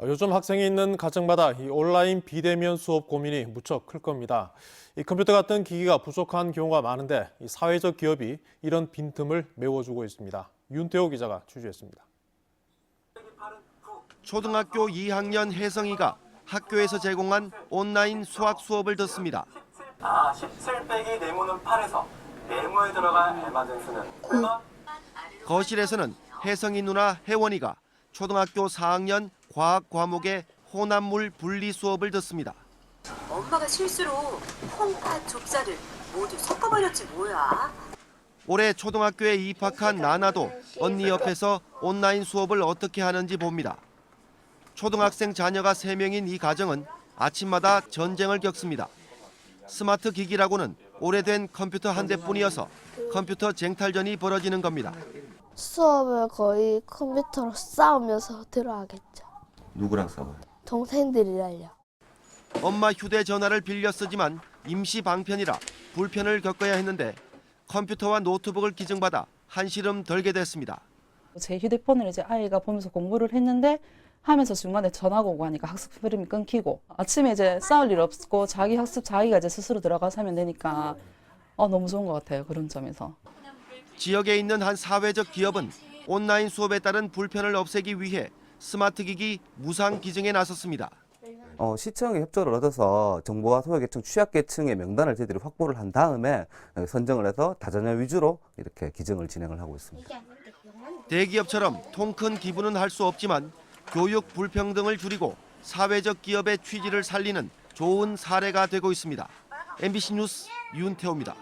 어, 요즘 학생이 있는 가정마다 이 온라인 비대면 수업 고민이 무척 클 겁니다. 이 컴퓨터 같은 기기가 부족한 경우가 많은데 이 사회적 기업이 이런 빈틈을 메워주고 있습니다. 윤태호 기자가 취재했습니다. 초등학교 2학년 혜성이가 학교에서 제공한 온라인 수학 수업을 듣습니다. 아, 17 빼기 네모는 8에서 네모에 들어간 알맞은 수는 9번 거실에서는 혜성이 누나 혜원이가 초등학교 4학년 과학 과목의 혼합물 분리 수업을 듣습니다. 엄마가 실수로 콩과 족자를 모두 섞어버렸지 뭐야. 올해 초등학교에 입학한 나나도 언니 옆에서 온라인 수업을 어떻게 하는지 봅니다. 초등학생 자녀가 3명인 이 가정은 아침마다 전쟁을 겪습니다. 스마트 기기라고는 오래된 컴퓨터 한 대뿐이어서 컴퓨터 쟁탈전이 벌어지는 겁니다. 수업을 거의 컴퓨터로 싸우면서 들어야겠죠. 누구랑 싸워요? 동생들이랑요. 엄마 휴대전화를 빌려 쓰지만 임시 방편이라 불편을 겪어야 했는데 컴퓨터와 노트북을 기증받아 한시름 덜게 됐습니다. 제 휴대폰을 이제 아이가 보면서 공부를 했는데 하면서 중간에 전화가 오고 하니까 학습 흐름이 끊기고 아침에 이제 싸울 일 없고 자기 학습 자기가 이제 스스로 들어가서 하면 되니까 어, 너무 좋은 것 같아요 그런 점에서. 지역에 있는 한 사회적 기업은 온라인 수업에 따른 불편을 없애기 위해 스마트 기기 무상 기증에 나섰습니다. 어, 시청의 협조를 얻어서 정보화 소외계층 취약계층의 명단을 저희들이 확보를 한 다음에 어, 선정을 해서 다자녀 위주로 이렇게 기증을 진행을 하고 있습니다. 대기업처럼 통 큰 기부는 할 수 없지만 교육 불평등을 줄이고 사회적 기업의 취지를 살리는 좋은 사례가 되고 있습니다. MBC 뉴스 윤태호입니다.